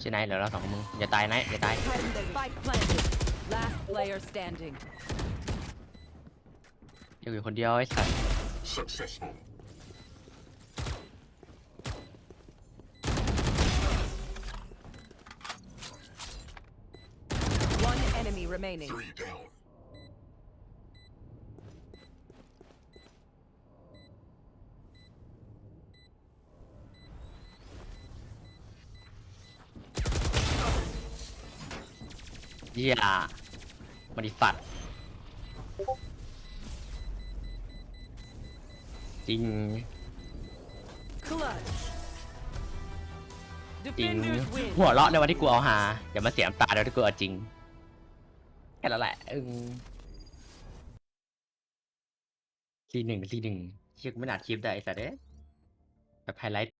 ใช่ไหนเหลือเราสองมึงอย่าตายนะอย่าตาย Spike planted. Last player standing. เดี๋ยวอยู่คนเดียวไอ้สัส Successful. One enemy remaining. Three down. เหี้ยมาดิฟัดจริง Clutch. จริง Defenders win. หัวเราะในวันที่กูเอาหาอย่ามาเสียน้ำตาเดี๋ยวที่กูเอาจริงแค่นั้นแหละอึงซีหนึ่งซีหนึ่งเชื่อกูไม่น่าคลิปได้ไอ้สัสเด้แบบไฮไลท์